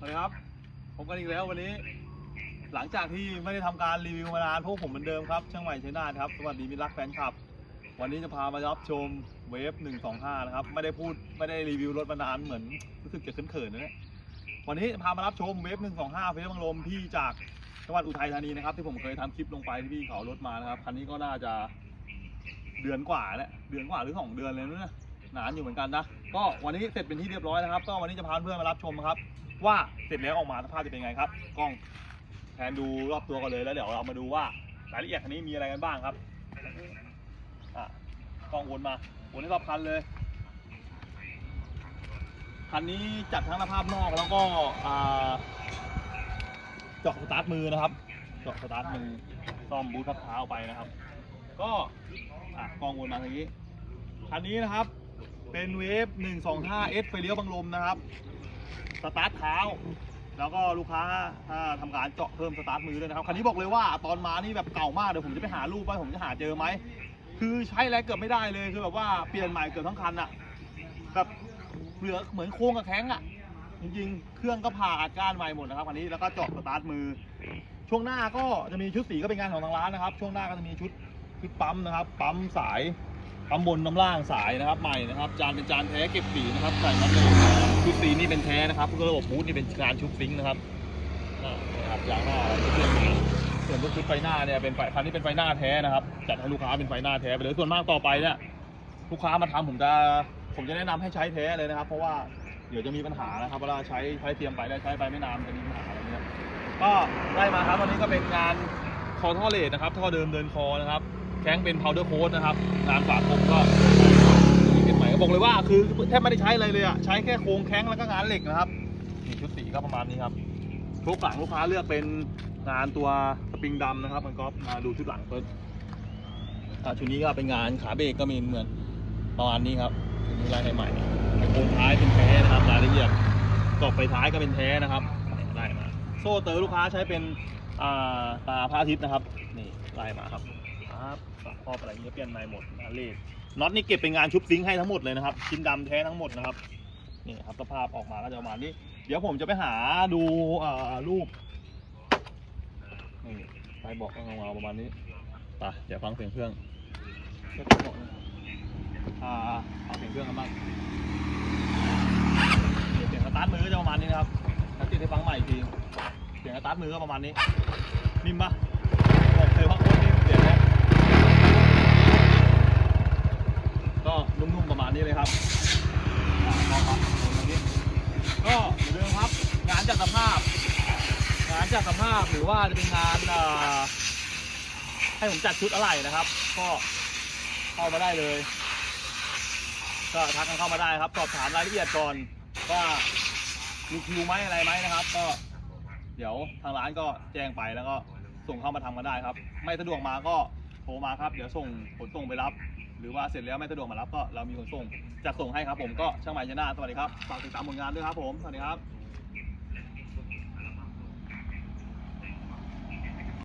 สวัสดีครับพบกันอีกแล้ววันนี้ หลังจากที่ไม่ได้ทำการรีวิวมานานพวกผมเหมือนเดิมครับเช่างใหม่ชัยนาทครับสวัสดีมิรักแฟนคลับ วันนี้จะพามารับชมเวฟ125 นะครับ ไม่ได้พูดไม่ได้รีวิวรถมานานเหมือนรู้สึกจะเขินๆนะเนี่ยวันนี้พามารับชมเวฟ125เวฟบังลมที่จากจังหวัดอุทัยธานีนะครับ ที่ผมเคยทำคลิปลงไปที่พี่เขารถมานะครับคันนี้ก็น่าจะเดือนกว่าแล้วเดือนกว่าหรือสองเดือนเลยนะนานอยู่เหมือนกันนะ ก็วันนี้เสร็จเป็นที่เรียบร้อยนะครับ ก็วันนี้จะพาเพื่อนมารับชมครับ ว่าเสร็จแล้วออกมาสภาพจะเป็นไงครับ กล้องแทนดูรอบตัวกันเลยแล้วเดี๋ยวเรามาดูว่ารายละเอียดคันนี้มีอะไรกันบ้างครับอะกล้องวนมาวนให้รอบคันเลยคันนี้จัดทั้งสภาพนอกแล้วก็อ่าจาะสตาร์ทมือนะครับจาะสตาร์ทมือซ่อมบูทพักเท้าไปนะครับ ก็กล้องวนมาทางนี้คันนี้นะครับเป็นเวฟ125 S ไฟเลี้ยวบังลมนะครับ สตาร์ทเท้า แล้วก็ลูกค้าถ้าทำการเจาะเพิ่มสตาร์ทมือด้วยนะครับ คันนี้บอกเลยว่าตอนมานี่แบบเก่ามาก เดี๋ยวผมจะไปหารูปว่าผมจะหาเจอไหม คือใช้อะไรเกือบไม่ได้เลย คือแบบว่าเปลี่ยนใหม่เกือบทั้งคันอะแบบเหลือเหมือนโค้งกับแข้งอะจริงๆ เครื่องก็ผ่าอัดก้านใหม่หมดนะครับคันนี้ แล้วก็เจาะสตาร์ทมือ ช่วงหน้าก็จะมีชุดสีก็เป็นงานของทางร้านนะครับ ช่วงหน้าก็จะมีชุดชุดปั๊มนะครับ ปั๊มสาย ปั๊มบนน้ำล่างสายนะครับใหม่นะครับจานเป็นจานแท้เก็บสีนะครับใส่มาเลยชุดสีนี่เป็นแท้นะครับระบบบูทนี่เป็นการชุบซิงค์นะครับอ่านะครับยางหน้าเปลี่ยนใหม่ส่วนพวกชุดไฟหน้าเนี่ยเป็นไฟคันนี้เป็นไฟหน้าแท้นะครับจัดให้ลูกค้าเป็นไฟหน้าแท้ไปเลยส่วนมากต่อไปเนี่ยลูกค้ามาทำผมจะผมจะแนะนำให้ใช้แท้เลยนะครับ เพราะว่าเดี๋ยวจะมีปัญหานะครับเวลาใช้ใช้เตรียมไปแล้วใช้ไปไม่นานจะมีปัญหาอะไรเงี้ยก็ได้มาครับวันนี้ก็เป็นงานคอท่อเลทนะครับท่อเดิมเดินคอนะครับ แข้งเป็น powder coat นะครับงานฝาคมก็เป็นใหม่ก็บอกเลยว่าคือแทบไม่ได้ใช้อะไรเลยอะใช้แค่โครงแข้งแล้วก็งานเหล็กนะครับนี่ชุดสีก็ประมาณนี้ครับชุดหลังลูกค้าเลือกเป็นงานตัวสปริงดำนะครับมันก็มาดูชุดหลังเพิ่มอ่าชุดนี้ก็เป็นงานขาเบรกก็มีเหมือนประมาณนี้ครับชุดนี้ลายใหม่โครงท้ายเป็นแท้นะครับรายละเอียดกรอบไฟท้ายก็เป็นแท้นะครับไล่มา โซ่เตอร์ลูกค้าใช้เป็นตาพระอาทิตย์นะครับ นี่ไล่มาครับ ครับฝาครอบอะไรนี้เปลี่ยนใหม่หมดนะเลขน็อตนี่เก็บเป็นงานชุบซิงค์ให้ทั้งหมดเลยนะครับชิ้นดำแท้ทั้งหมดนะครับนี่ครับสภาพออกมาก็จะประมาณนี้ เดี๋ยวผมจะไปหาดูรูปนี่ไฟบอกก็เงาประมาณนี้ไปเดี๋ยวฟังเสียงเครื่องเช็คบอกหน่อยอ่าฟังเสียงเครื่องกันบ้างเสียงสตาร์ทมือก็จะประมาณนี้นะครับแล้วติดให้ฟังใหม่อีกทีเสียงสตาร์ทมือก็ประมาณนี้นิ่มปะบอกเลยว่าโคตรนิ่มเสียงเนี้ย ก็ นี้เลยครับอ่อครับตรงนี้ก็เหมือนเดิมครับ งานจากสภาพ งานจากสภาพหรือว่าจะเป็นงานให้ผมจัดชุดอะไรนะครับ ก็เข้ามาได้เลย ก็ทักกันเข้ามาได้ครับ สอบถามรายละเอียดก่อนว่ามีคิวไหมอะไรไหมนะครับ ก็เดี๋ยวทางร้านก็แจ้งไปแล้วก็ส่งเข้ามาทำกันได้ครับ ไม่สะดวกมาก็โทรมาครับ เดี๋ยวส่งขนส่งไปรับ หรือว่าเสร็จแล้วไม่สะดวกมารับก็เรามีขนส่งจัดส่งให้ครับผมก็ช่างหมายชนะสวัสดีครับฝากติดตามผลงานด้วยครับผมสวัสดีครับ